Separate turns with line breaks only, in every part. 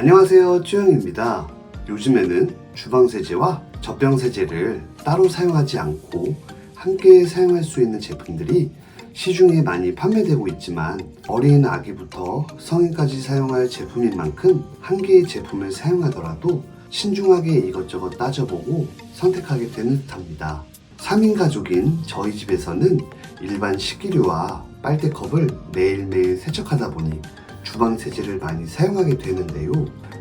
안녕하세요 쭈영입니다. 요즘에는 주방세제와 젖병세제를 따로 사용하지 않고 함께 사용할 수 있는 제품들이 시중에 많이 판매되고 있지만 어린 아기부터 성인까지 사용할 제품인 만큼 한 개의 제품을 사용하더라도 신중하게 이것저것 따져보고 선택하게 되는 듯합니다. 3인 가족인 저희 집에서는 일반 식기류와 빨대컵을 매일매일 세척하다 보니 주방 세제를 많이 사용하게 되는데요.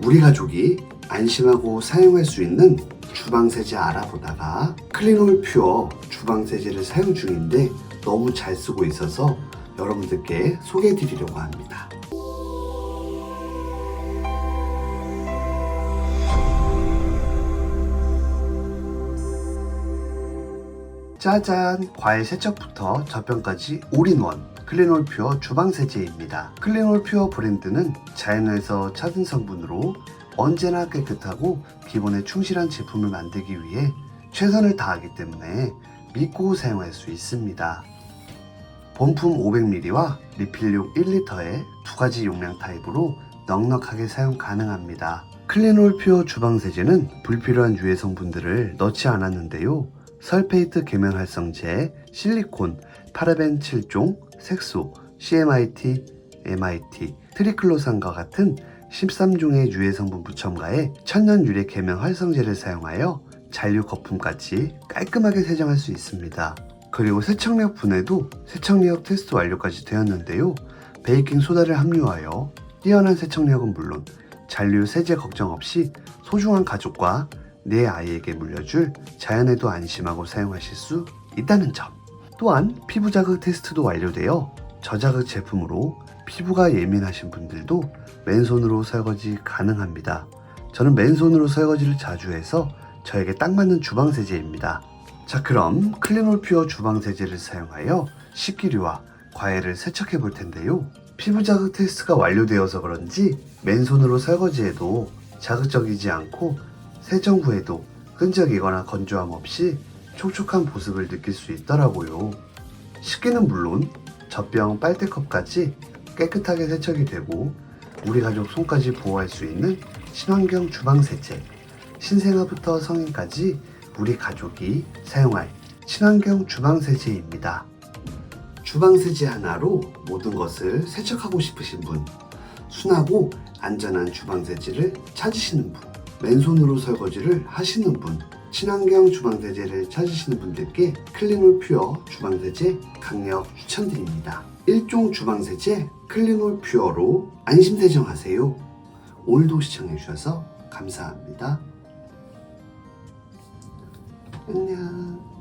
우리 가족이 안심하고 사용할 수 있는 주방 세제 알아보다가 클린올 퓨어 주방 세제를 사용 중인데 너무 잘 쓰고 있어서 여러분들께 소개해 드리려고 합니다. 짜잔! 과일 세척부터 젖병까지 올인원 클린올 퓨어 주방 세제입니다. 클린올 퓨어 브랜드는 자연에서 찾은 성분으로 언제나 깨끗하고 기본에 충실한 제품을 만들기 위해 최선을 다하기 때문에 믿고 사용할 수 있습니다. 본품 500ml와 리필용 1리터의 두 가지 용량 타입으로 넉넉하게 사용 가능합니다. 클린올 퓨어 주방 세제는 불필요한 유해 성분들을 넣지 않았는데요. 설페이트 계면 활성제, 실리콘, 파라벤 7종, 색소, CMIT, MIT, 트리클로산과 같은 13종의 유해 성분 무첨가에 천연 유래 계면 활성제를 사용하여 잔류 거품까지 깔끔하게 세정할 수 있습니다. 그리고 세척력 분해도 세척력 테스트 완료까지 되었는데요. 베이킹 소다를 함유하여 뛰어난 세척력은 물론 잔류 세제 걱정 없이 소중한 가족과 내 아이에게 물려줄 자연에도 안심하고 사용하실 수 있다는 점. 또한 피부 자극 테스트도 완료되어 저자극 제품으로 피부가 예민하신 분들도 맨손으로 설거지 가능합니다. 저는 맨손으로 설거지를 자주 해서 저에게 딱 맞는 주방 세제입니다. 자, 그럼 클린올 퓨어 주방 세제를 사용하여 식기류와 과일을 세척해 볼 텐데요. 피부 자극 테스트가 완료되어서 그런지 맨손으로 설거지해도 자극적이지 않고 세정 후에도 끈적이거나 건조함 없이 촉촉한 보습을 느낄 수 있더라고요. 식기는 물론 젖병 빨대컵까지 깨끗하게 세척이 되고 우리 가족 손까지 보호할 수 있는 친환경 주방 세제 신생아부터 성인까지 우리 가족이 사용할 친환경 주방 세제입니다. 주방 세제 하나로 모든 것을 세척하고 싶으신 분, 순하고 안전한 주방 세제를 찾으시는 분, 맨손으로 설거지를 하시는 분, 친환경 주방 세제를 찾으시는 분들께 클린올 퓨어 주방 세제 강력 추천드립니다. 1종 주방 세제 클린올 퓨어로 안심 세정하세요. 오늘도 시청해 주셔서 감사합니다. 안녕.